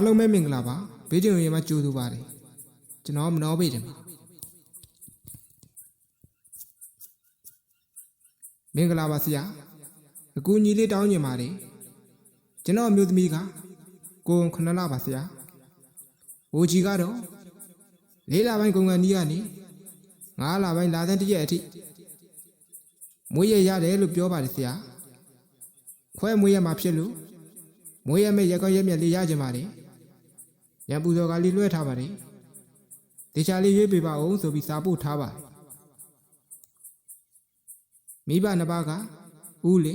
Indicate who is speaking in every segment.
Speaker 1: အားလုံးပဲမင်္ဂလာပါဘေးကျင်ရေမှာကြိုးသူပါတယ်ကျွန်တော်မနှောပေးတယ်ပါမင်္ဂလာပါဆရာအကူညီလေးတောင်းညင်ပါတယ်ကျွန်တော်အမျိုးသမီးကကိုယ်ခဏလာပါဆရာဝိုကြီးကတော့လေးလပိုင်းကုန်ကန်ကြီးကနေငါးလပိုင်းလာတဲ့တရက်အထိမွေးရရတယ်လို့ပြောပါတယ်ဆရာခွဲမွေးရမှာဖြစ်လို့မွေးရမယ့်ရက်ကောက်ရက်မြက်လေးရကြပါလေ ရန်ပူဇော်ကလေးလွှဲထားပါတယ်တေချာလေးရွေးပေးပါအောင်ဆိုပြီးစာပို့ထားပါတယ်မိဘနှစ်ပါးကဦးလေ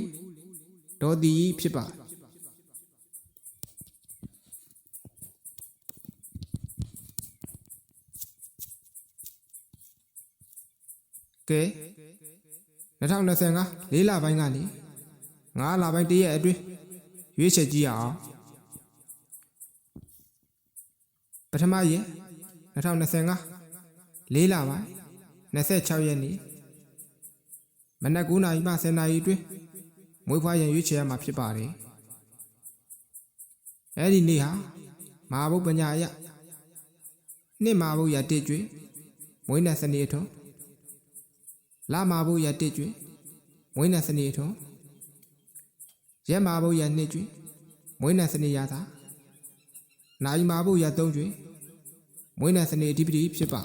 Speaker 1: ဒေါ်တီကြီးဖြစ်ပါတယ်ကဲ2025လေးလပိုင်းကနေ9လပိုင်းတရက်အတွင်းရွေးချယ်ကြည့်ရအောင် ပထမရက်2025လေးလပိုင်း26ရက်နေ့မနက်9:00နာရီမှ10:00နာရီအတွင်းမွေးဖွားရန်ရွေးချယ်ရမှာဖြစ်ပါတယ်အဲ့ဒီနေ့ဟာမဟာဘုပ္ပညာအရနှစ်မဟာဘုရတစ်ကျွေးမွေးနေ့စနေအထုံးလာမာဖို့ရတစ်ကျွေမွေးနေ့စနေထုံးရက်မာဖို့ရနှစ်ကျွေမွေးနေ့စနေရတာနိုင်မာဖို့ရသုံးကျွေ မွေးနေ့စနေအဓိပတိဖြစ်ပါ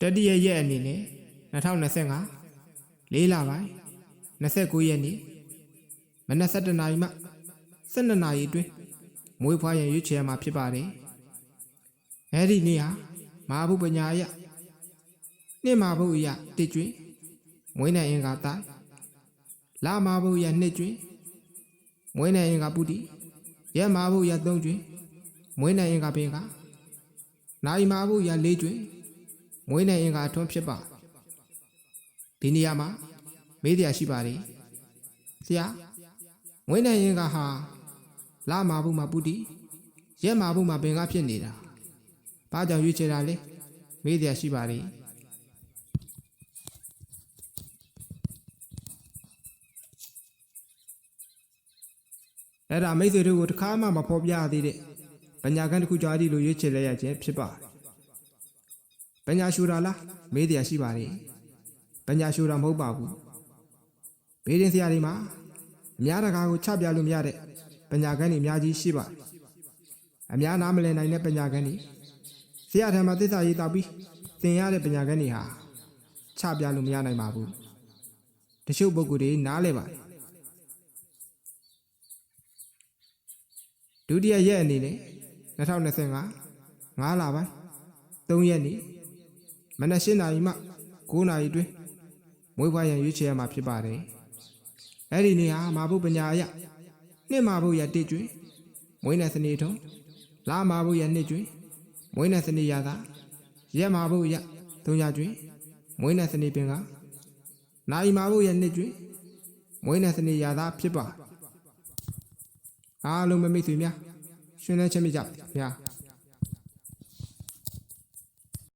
Speaker 1: တတိယရက်အနေနဲ့2025လေးလပိုင်း29ရက်နေ့မနက်7:00နာရီမှ12:00နာရီအတွင်းမွေးဖွားရန်ရွေးချယ်ရမှာဖြစ်ပါတယ်။အဲဒီနေ့ဟာမဟာဘုပညာယနှစ်မဟာဘုအယတစ်ကျွေးမွေးနိုင်အင်္ဂါတိုင်းလာမဟာဘုယနှစ်ကျွေး မွေးနိုင်အင်္ဂါပုတိရက်မဟာဘုယသုံးကျွေးမွေးနိုင်အင်္ဂါပင်ကနိုင်မဟာဘုယလေးကျွေးမွေးနိုင်အင်္ဂါထွန်းဖြစ်ပါဒီနေရာမှာမေးတရားရှိပါတယ်ဆရာမွေးနိုင်အင်္ဂါဟာလာမာဘူးမှာပုတိရက်မာဘူးမှာပင်ကားဖြစ်နေတာဘာကြောင့်ရွေးချယ်တာလဲမေးစရာရှိပါလေ အဲ့ဒါမိတ်ဆွေတို့ကိုတခါမှမဖော်ပြရသေးတဲ့ပညာကန်းတစ်ခုကြားသည့်လိုရွေးချယ်လိုက်ရခြင်းဖြစ်ပါတယ်ပညာရှူတာလားမေးစရာရှိပါလေပညာရှူတာမဟုတ်ပါဘူးဘေးရင်ဆရာတွေမှာအများတကာကိုချပြလို့မရတဲ့ပညာကန်းတွေအများကြီးရှိပါတယ်အများနားမလည်နိုင်တဲ့ပညာကန်းတွေဆရာထံမှာသစ္စာရေးတောက်ပြီးသင်ရတဲ့ပညာကန်းတွေဟာချပြလို့မရနိုင်ပါဘူးတချို့ပုဂ္ဂိုလ်တွေနားလဲပါတယ် ဒုတိယရက်အနေနဲ့2025 9လပိုင်း3ရက်နေ့မနက်၈နာရီမှ9နာရီအတွင်းမွေးဖွားရန်ရွေးချယ်ရမှာဖြစ်ပါတယ်အဲ့ဒီနေ့ဟာမာဘုပညာအရနှစ်မာဖို့ရတစ်ကျွေမွေးနေ့စနေထုံးလာမာဖို့ရနှစ်ကျွေမွေးနေ့စနေရသာရက်မာဖို့ရသုံးရကျွေမွေးနေ့စနေပင်ကနိုင်မာဖို့ရနှစ်ကျွေမွေးနေ့စနေရသာဖြစ်ပါ အားလုံးမမိတ်ဆွေများရှင်လန်းချမ်းမြေ့ကြပါဗျာ